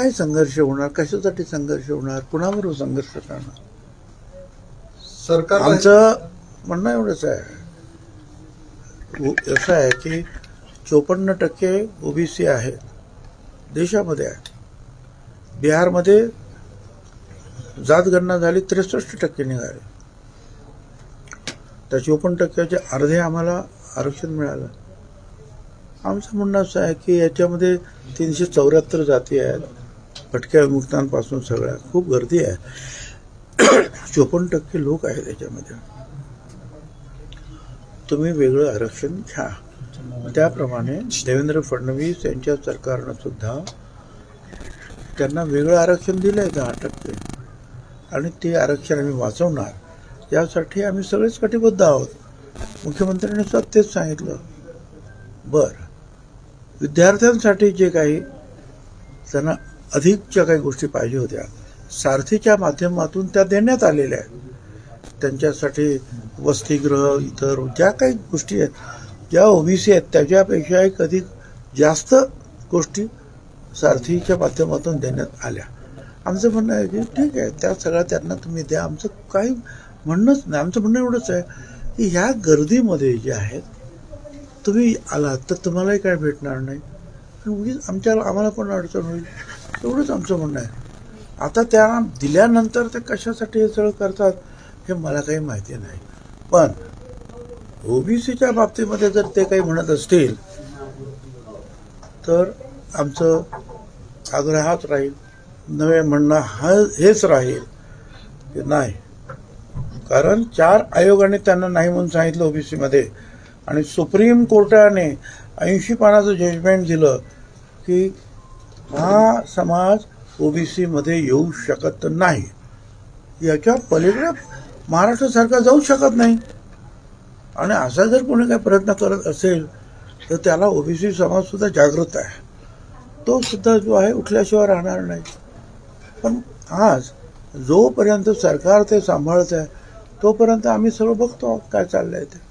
काय संघर्ष होणार? कशासाठी संघर्ष होणार? कुणाबरोबर संघर्ष करणार? सरकार आमचं म्हणणं एवढंच आहे. असं आहे की चोपन्न टक्के ओबीसी आहेत. देशामध्ये आहे. बिहारमध्ये जातगणना झाली त्रेसष्ट टक्के निघाले. त्या चोपन्न टक्क्याचे अर्धे आम्हाला आरक्षण मिळालं. आमचं म्हणणं असं आहे की याच्यामध्ये तीनशे चौऱ्याहत्तर जाती आहेत. भटक्या विमुक्तांपासून सगळ्या. खूप गर्दी आहे. चोपन्न टक्के लोक आहेत त्याच्यामध्ये तुम्ही वेगळं आरक्षण घ्या. त्याप्रमाणे देवेंद्र फडणवीस यांच्या सरकारनं सुद्धा त्यांना वेगळं आरक्षण दिलं आहे दहा टक्के. आणि ते आरक्षण आम्ही वाचवणार. यासाठी आम्ही सगळेच कटिबद्ध आहोत. मुख्यमंत्र्यांनी सुद्धा तेच सांगितलं. बरं. विद्यार्थ्यांसाठी जे काही त्यांना अधिकच्या काही गोष्टी पाहिजे होत्या. सारथीच्या माध्यमातून त्या देण्यात आलेल्या आहेत. त्यांच्यासाठी वसतिगृह इतर ज्या काही गोष्टी आहेत ज्या ओबीसी आहेत त्याच्यापेक्षा एक अधिक जास्त गोष्टी सारथीच्या माध्यमातून देण्यात आल्या. आमचं म्हणणं आहे की ठीक आहे त्या सगळ्या त्यांना तुम्ही द्या. आमचं काही म्हणणंच नाही. आमचं म्हणणं एवढंच आहे की ह्या गर्दीमध्ये जे आहेत तुम्ही आलात तर तुम्हालाही काय भेटणार नाही. उगीच आमच्या आम्हाला पण अडचण होईल? एवढंच आमचं म्हणणं आहे. आता त्या दिल्यानंतर ते कशासाठी हे सगळं करतात हे मला काही माहिती नाही. पण ओबीसीच्या बाबतीमध्ये जर ते काही म्हणत असतील तर आमचं आग्रह हाच राहील नवे म्हणणं हा हेच राहील की नाही. कारण चार आयोगाने त्यांना नाही म्हणून सांगितलं ओबीसीमध्ये. आणि सुप्रीम कोर्टाने ऐंशी पानाचं जजमेंट दिलं की हा समाज ओबीसीमध्ये येऊ शकत नाही. याच्या पलीकडे महाराष्ट्र सरकार जाऊ शकत नाही. आणि असा जर कोणी काही प्रयत्न करत असेल तर त्याला ओबीसी समाजसुद्धा जागृत आहे. तो सुद्धा जो आहे उठल्याशिवाय राहणार नाही. पण आज जोपर्यंत सरकार ते सांभाळत आहे तोपर्यंत आम्ही सर्व बघतो काय चाललंय ते.